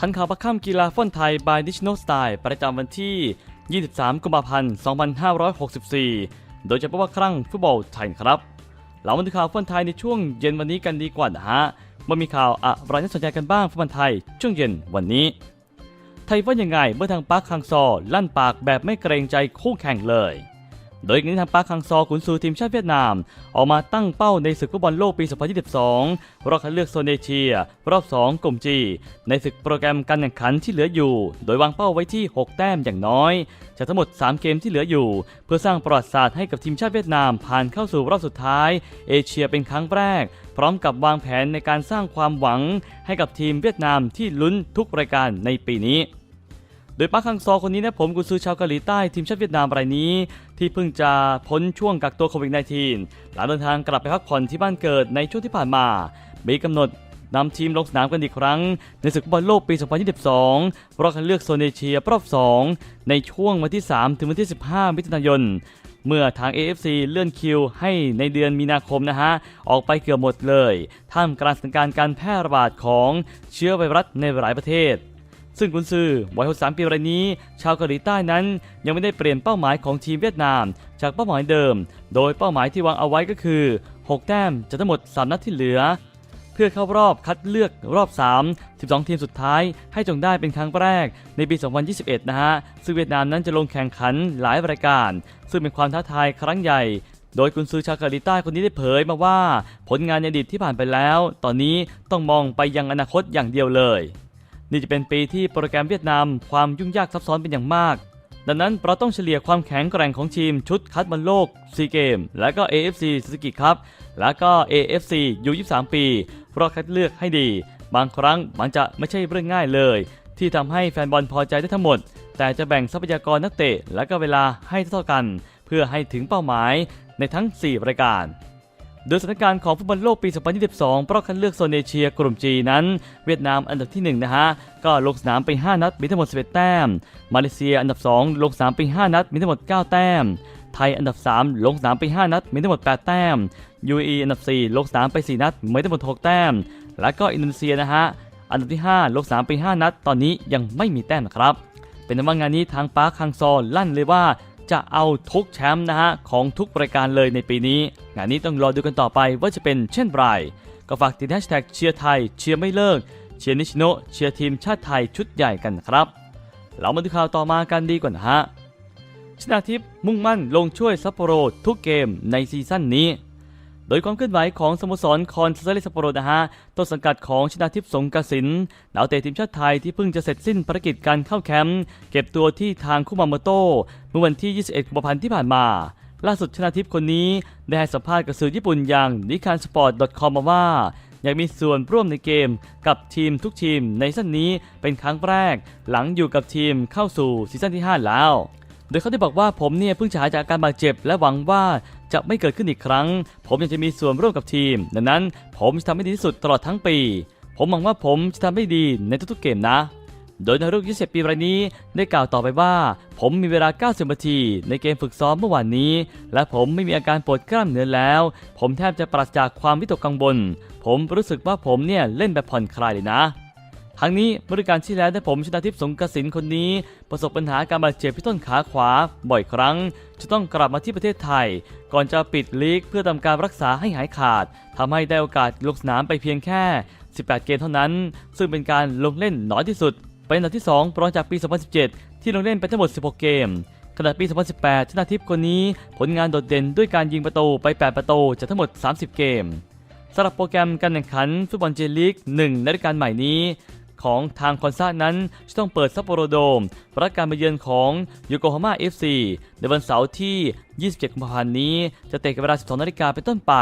ทันข่าวประค่ำกีฬาฟุตบอลไทย by National Style ประจำวันที่ 23 กุมภาพันธ์ 2564 โดยเฉพาะว่าครั้งฟุตบอลไทยครับเรามาดูข่าวฟุตบอลไทยในช่วงเย็นวันนี้กันดีกว่านะฮะว่ามีข่าวอะไรน่าสนใจกันบ้างฟุตบอลไทย ช่วงเย็นวันนี้ ไทยว่ายังไงเมื่อทางปาร์คคังซอ ลั่นปากแบบไม่เกรงใจคู่แข่งเลย โดยนี้ทางปาคังซอขุนซือทีมชาติเวียดนาม ออกมาตั้งเป้าในศึกฟุตบอลโลกปี 2022 รอบคัดเลือกโซนเอเชีย รอบ 2 กลุ่มจีในศึกโปรแกรมการแข่งขันที่เหลืออยู่ โดยวางเป้าไว้ที่ 6 แต้มอย่างน้อย จากทั้งหมด 3 เกมที่เหลืออยู่ เพื่อสร้างประวัติศาสตร์ให้กับทีมชาติเวียดนามผ่านเข้าสู่รอบสุดท้าย เอเชียเป็นครั้งแรก พร้อมกับวางแผนในการสร้างความหวังให้กับทีมเวียดนามที่ลุ้นทุกรายการในปีนี้ โดยปาร์คคังซอคนนี้นะผมกุซือชาวเกาหลีใต้ทีมชาติเวียดนามรายนี้ ที่เพิ่งจะพ้นช่วงกักตัวโควิด -19 หลังเดินทางกลับไปพักผ่อนที่บ้านเกิดในช่วงที่ผ่านมามีกำหนดนำทีมลงสนามกันอีกครั้ง ในศึกฟุตบอลโลกปี 2022 รอบคัดเลือกโซนเอเชียรอบ 2 ในช่วงวันที่ 3 ถึงวันที่ 15 มิถุนายน เมื่อทาง AFC เลื่อนคิวให้ในเดือนมีนาคมนะฮะ ออกไปเกือบหมดเลย ท่ามกลางสถานการณ์การแพร่ระบาดของเชื้อไวรัสในหลายประเทศ ซึ่งกุนซือวัย63ปีรายนี้ ชาวเกาหลีใต้นั้น ยังไม่ได้เปลี่ยนเป้าหมายของทีมเวียดนาม จากเป้าหมายเดิม โดยเป้าหมายที่วางเอาไว้ก็คือ 6 แต้มจากทั้งหมด 3 นัดที่เหลือ เพื่อเข้ารอบคัดเลือกรอบ 3 12 ทีมสุดท้าย ให้จงได้เป็นครั้งแรกในปี 2021 นะฮะ ซึ่งเวียดนามนั้นจะลงแข่งขันหลายรายการ ซึ่งเป็นความท้าทายครั้งใหญ่โดยกุนซือชาวเกาหลีใต้คนนี้ได้เผยมาว่า ผลงานในอดีตที่ผ่านไปแล้ว ตอนนี้ต้องมองไปยังอนาคตอย่างเดียวเลย นี่จะเป็นปีที่โปรแกรมเวียดนามความยุ่งยากซับซ้อนเป็นอย่างมาก ดังนั้นเราต้องเฉลี่ยความแข็งแกร่งของทีมชุดคัดบอลโลกซีเกม และก็ AFC ซูซูกิครับ และก็ AFC U23 ปีรอคัดเลือกให้ดี บางครั้งมันจะไม่ใช่เรื่องง่ายเลย ที่ทำให้แฟนบอลพอใจได้ทั้งหมด แต่จะแบ่งทรัพยากรนักเตะและก็เวลาให้เท่ากัน เพื่อให้ถึงเป้าหมายในทั้ง 4 รายการ โดยสถานการณ์ของฟุตบอลโลกปี 2022 รอบคัดเลือกโซนเอเชียกลุ่มจีนั้น เวียดนามอันดับที่ 1 นะฮะ ก็ลงสนามไป 5 นัดมีทั้งหมด 11 แต้ม มาเลเซียอันดับ 2 ลงสนามไป 5 นัดมีทั้งหมด 9 แต้ม ไทยอันดับ 3 ลงสนามไป 5 นัดมีทั้งหมด 8 แต้ม UAE อันดับ 4 ลงสนามไป 4 นัดมีทั้งหมด 6 แต้ม แล้วก็อินโดนีเซียนะฮะ อันดับที่ 5 ลงสนามไป 5 นัด ตอนนี้ยังไม่มีแต้มนะครับ เป็นว่างานนี้ทางปาร์คคังซอลั่นเลยว่า จะเอาทุกแชมป์นะฮะของทุกรายการเลยในปีนี้ งานนี้ต้องรอดูกันต่อไปว่าจะเป็นเช่นไรก็ฝากติดแฮชแท็กเชียร์ไทยเชียร์ไม่เลิกเชียร์นิชโนเชียร์ทีมชาติไทยชุดใหญ่กันครับ เรามาดูข่าวต่อมากันดีกว่านะฮะชนาทิพย์มุ่งมั่นลงช่วยซัปโปโรทุกเกมในซีซั่นนี้ โดยความเคลื่อนไหวของสโมสรคอนซาเลซัปโปโรนะฮะต้นสังกัดของชนาทิพย์สงกสินดาวเตะทีมชาติไทยที่เพิ่งจะเสร็จสิ้นภารกิจการเข้าแคมป์เก็บตัวที่ทางคุมาโมโตเมื่อวันที่ 21กุมภาพันธ์ที่ผ่านมาล่าสุดชนาทิพย์คนนี้ได้ให้สัมภาษณ์กับสื่อญี่ปุ่นอย่างนิคันสปอร์ต .com มาว่า อยากมีส่วนร่วมในเกมกับทีมทุกทีมในซั่นนี้เป็นครั้งแรก หลังอยู่กับทีมเข้าสู่ซีซั่นที่ 5 แล้ว โดยเขาได้บอกว่าผมเนี่ยเพิ่งจะหายจากอาการบาดเจ็บและหวังว่า จะไม่เกิดขึ้นอีกครั้ง ผมอยากจะมีส่วนร่วมกับทีม ดังนั้นผมจะทำให้ดีที่สุดตลอดทั้งปี ผมหวังว่าผมจะทำให้ดีในทุกๆเกมนะ โดยนารุก27ปีรายนี้ได้กล่าวต่อไปว่า ผมมีเวลา 90 นาทีในเกมฝึกซ้อมเมื่อวานนี้ และผมไม่มีอาการปวดกล้ามเนื้อแล้ว ผมแทบจะปราศจากความวิตกกังวล ผมรู้สึกว่าผมเนี่ยเล่นแบบผ่อนคลายเลยนะ ทั้งนี้บริการที่แล้วได้ผมชนะทิพย์สงกสินคนนี้ ประสบปัญหาการบาดเจ็บที่ต้นขาขวาบ่อยครั้ง จะต้องกลับมาที่ประเทศไทย ก่อนจะปิดลีกเพื่อทำการรักษาให้หายขาดทำให้ได้โอกาสลงสนามไปเพียงแค่ 18 เกมเท่านั้น ซึ่งเป็นการลงเล่นน้อยที่สุด เป็นอันดับที่2รองจากปี 2017 ที่ลงเล่นไปทั้งหมด 16 เกมขณะปี 2018 ชนะทิพย์คนนี้ผลงานโดดเด่นด้วยการยิงประตูไป 8 ประตูจากทั้งหมด 30 เกมสำหรับโปรแกรมการแข่งขันฟุตบอลเจลีก 1 ในฤดูกาลใหม่นี้ ของทางคอนซานั้นจะต้องเปิดซัปโปโรโดมรับการมาเยือนของโยโกฮาม่า FC ในวันเสาร์ที่ 27 กุมภาพันธ์นี้ จะเตะกันเวลา 12 นาฬิกาเป็นต้นไป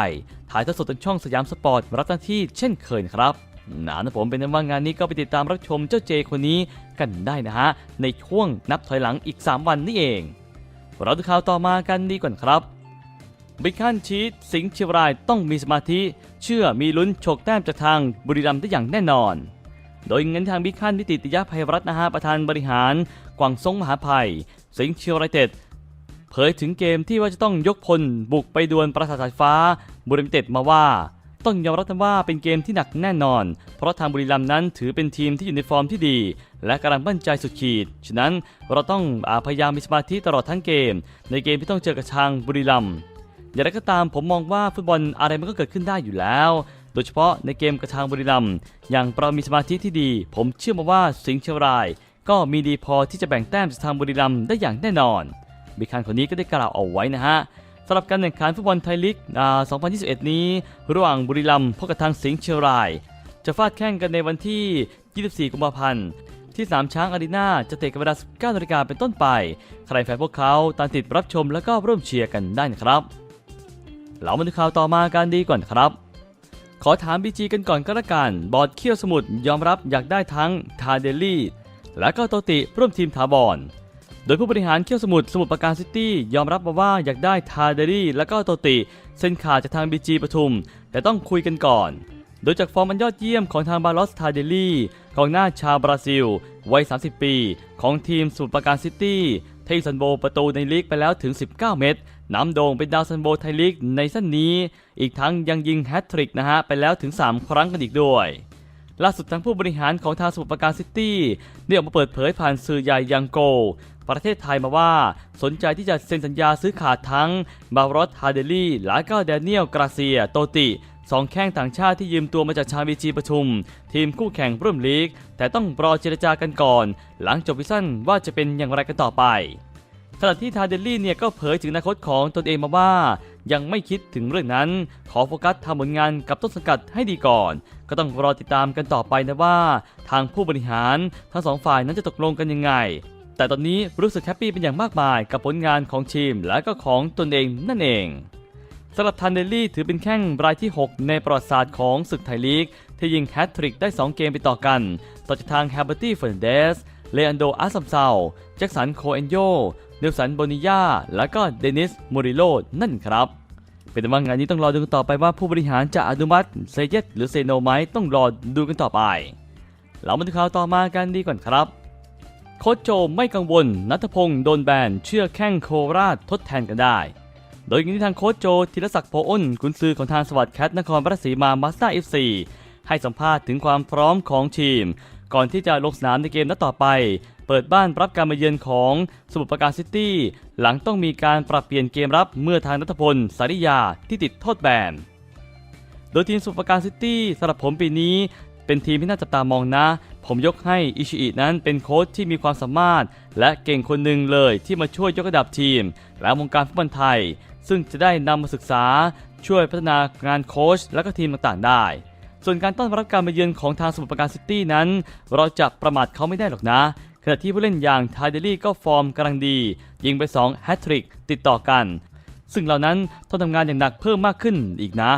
ถ่ายทอดสดทางช่องสยามสปอร์ตรับหน้าที่เช่นเคยครับหนานะผมเป็นว่างานนี้ก็ไปติดตามรับชมเจ้าเจคนนี้กันได้นะฮะ ในช่วงนับถอยหลังอีก 3 วันนี่เอง เราดูข่าวต่อมากันดีก่อนครับบิคันชีตสิงห์เชียงรายต้องมีสมาธิ เชื่อมีลุ้นโฉกแต้มจากทางบุรีรัมย์ได้อย่างแน่นอน โดยเงินทางบิคันนิติติยภัยรัตน์นะฮะประธานบริหารกวางซงมหาภัย สิงห์เชียงรายเต็ดเผยถึงเกมที่ว่าจะต้องยกพลบุกไปดวลปราสาทสายฟ้าบุรีรัมย์เต็ดมาว่า ต้องยอมรับว่าเป็นเกมที่หนักแน่นอน เพราะทางบุรีรัมย์นั้นถือเป็นทีมที่อยู่ในฟอร์มที่ดี และกำลังมั่นใจสุดขีด ฉะนั้นเราต้องอพยายามมีสมาธิตลอดทั้งเกม ในเกมที่ต้องเจอกับทางบุรีรัมย์อย่างไรก็ตามผมมองว่าฟุตบอลอะไรมันก็เกิดขึ้นได้อยู่แล้ว โดยเฉพาะในเกมกระทางบุรีรัมย์อย่างเรามีสมาธิที่ดี ผมเชื่อมาว่าสิงห์เชียงราย ก็มีดีพอที่จะแบ่งแต้มจากทางบุรีรัมย์ได้อย่างแน่นอนบิคันคนนี้ก็ได้กล่าวเอาไว้นะฮะสำหรับการแข่งขันฟุตบอลไทยลีก 2021 นี้ ระหว่างบุรีรัมย์พบกับทางสิงห์เชียงราย จะฟาดแข่งกันในวันที่ 24 กุมภาพันธ์ที่สามช้างอารีนาจะเตะกันเวลา 19นาฬิกาเป็นต้นไป ใครแฟนพวกเขาตามติดรับชมแล้วก็ร่วมเชียร์กันได้นะครับ เรามาดูข่าวต่อมากันดีก่อนครับ ขอถามบีจีกันก่อนก็แล้วกัน บอร์ดเคี่ยวสมุทรยอมรับอยากได้ทั้งทาเดลี่ และก็โตติร่วมทีมถาวรโดยผู้บริหารเคี่ยวสมุทรสมุทรปราการซิตี้ยอมรับมาว่าอยากได้ทาเดลี่และก็โตติเส้นขาดจากทางบีจีปทุม แต่ต้องคุยกันก่อน โดยจากฟอร์มอันยอดเยี่ยมของทางบาลอสทาเดลี่กองหน้าชาวบราซิล วัย 30 ปี ของทีมสมุทรปราการซิตี้ ทซันโบประตูในลีกไปแล้วถึง 19 เม็ดนำโด่งเป็นดาวซันโบไทยลีกในสั้นนี้ อีกทั้งยังยิงแฮตทริกนะฮะไปแล้วถึง 3 ครั้งกันอีกด้วยล่าสุดทางผู้บริหารของทางสมุทรปราการซิตี้ได้ออกมาเปิดเผยผ่านสื่อใหญ่ยังโก ประเทศไทยมาว่า สนใจที่จะเซ็นสัญญาซื้อขาดทั้งบารอสฮาเดลลี่และก็แดเนียล กราเซีย โตติ สองแข้งต่างชาติที่ยืมตัวมาจากชาวีจีประชุม ทีมคู่แข่งร่วมลีก แต่ต้องรอเจรจากันก่อน หลังจบวิชั่นว่าจะเป็นอย่างไรกันต่อไปขณะที่ทาเดลลี่เนี่ยก็เผยถึงอนาคตของตนเองมาว่า ยังไม่คิดถึงเรื่องนั้น ขอโฟกัสทำผลงานกับต้นสังกัดให้ดีก่อน ก็ต้องรอติดตามกันต่อไปนะว่า ทางผู้บริหารทั้งสองฝ่ายนั้นจะตกลงกันยังไง แต่ตอนนี้รู้สึกแฮปปี้เป็นอย่างมากมายกับผลงานของทีมและก็ของตนเองนั่นเอง สำหรับทันเดลลี่ถือเป็นแข้งรายที่ 6 ในประวัติศาสตร์ของศึกไทยลีก ที่ยิงแฮตทริกได้ 2 เกมไปต่อกัน ต่อจากทางแฮเบอร์ตี้เฟรนเดส เลอันโดอาซัมเซาแจ็คสันโคเอนโยเนลสันโบนิยาและก็เดนิสโมริโลนั่นครับ เป็นต่ว่างานนี้ต้องรอดูกันต่อไปว่าผู้บริหารจะอนุมัติเซเยตหรือเซโนไหมต้องรอดูกันต่อไป เรามาดูข่าวต่อมากันดีก่อนครับโคชโจไม่กังวลนัทพงศ์โดนแบนเชื่อแข้งโคราชทดแทนกันได้ โดยอย่างนี้ทางโค้ชโจธีรศักดิ์โพอ้นกุนซือของทางสวัสดิ์แคทนครราชสีมามาสเตอร์เอฟซีให้สัมภาษณ์ถึงความพร้อมของทีม ก่อนที่จะลงสนามในเกมนัดต่อไป เปิดบ้านรับการมาเยือนของสมุทรปราการซิตี้หลังต้องมีการปรับเปลี่ยนเกมรับเมื่อทางนัทพลสาริยาที่ติดโทษแบนโดยทีมสมุทรปราการซิตี้สำหรับผมปีนี้เป็นทีมที่น่าจับตามองนะ ผมยกให้อิชิอินั้นเป็นโค้ชที่มีความสามารถ และเก่งคนหนึ่งเลยที่มาช่วยยกระดับทีม และวงการฟุตบอลไทย ซึ่งจะได้นำมาศึกษาช่วยพัฒนางานโค้ชและก็ทีมต่างๆ ได้ ส่วนการต้อนรับการมาเยือนของทางสมุทรปราการซิตี้นั้น เราจะประมาทเขาไม่ได้หรอกนะขณะที่ผู้เล่นอย่างทาเดลี่ก็ฟอร์มกำลังดี ยิงไป2แฮตทริกติดต่อกัน ซึ่งเหล่านั้นต้องทำงานอย่างหนักเพิ่มมากขึ้นอีกนะ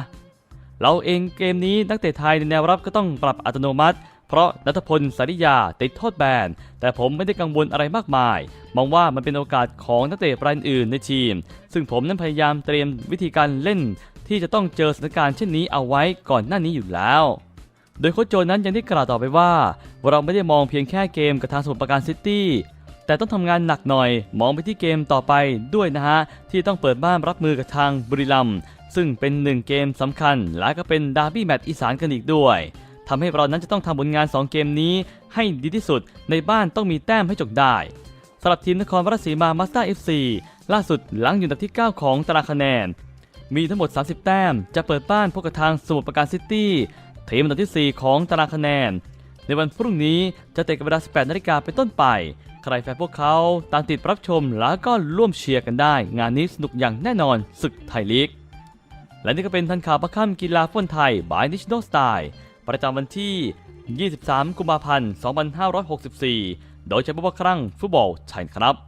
เราเองเกมนี้นักเตะไทยในแนวรับก็ต้องปรับอัตโนมัติ เพราะนัทพลสาริยาติดโทษแบน แต่ผมไม่ได้กังวลอะไรมากมาย มองว่ามันเป็นโอกาสของนักเตะรายอื่นในทีม ซึ่งผมนั้นพยายามเตรียมวิธีการเล่น ที่จะต้องเจอสถานการณ์เช่นนี้เอาไว้ก่อนหน้านี้อยู่แล้วโดยโค้ชโจนั้นยังได้กล่าวต่อไปว่า เราไม่ได้มองเพียงแค่เกมกับทางสมุทรปราการซิตี้แต่ต้องทำงานหนักหน่อย มองไปที่เกมต่อไปด้วยนะฮะ ที่ต้องเปิดบ้านรับมือกับทางบุรีรัมซึ่งเป็นหนึ่งเกมสำคัญและก็เป็นดาร์บี้แมตช์อีสานกันอีกด้วย ทำให้เรานั้นจะต้องทำผลงาน 2 เกมนี้ให้ดีที่สุด ในบ้านต้องมีแต้มให้จบได้สำหรับทีมนครราชสีมามาสเตอร์เอฟซีล่าสุดหลังอยู่อันดับที่ 9 ของตารางคะแนน มีทั้งหมด 30 แต้ม จะเปิดบ้านพบกับทางสมุทรปราการซิตี้ทีมอันดับที่ 4 ของตารางคะแนน ในวันพรุ่งนี้จะเตะกันเวลา 18 นาฬิกาเป็นต้นไป ใครแฟนพวกเขาตามติดรับชมแล้วก็ร่วมเชียร์กันได้ งานนี้สนุกอย่างแน่นอนศึกไทยลีกและนี่ก็เป็นทันข่าวประค่ำกีฬาฟุตบอลไทย by National Style ประจำวันที่ 23 กุมภาพันธ์ 2564 โดยใช้บุพครั้งฟุตบอลไทยครับ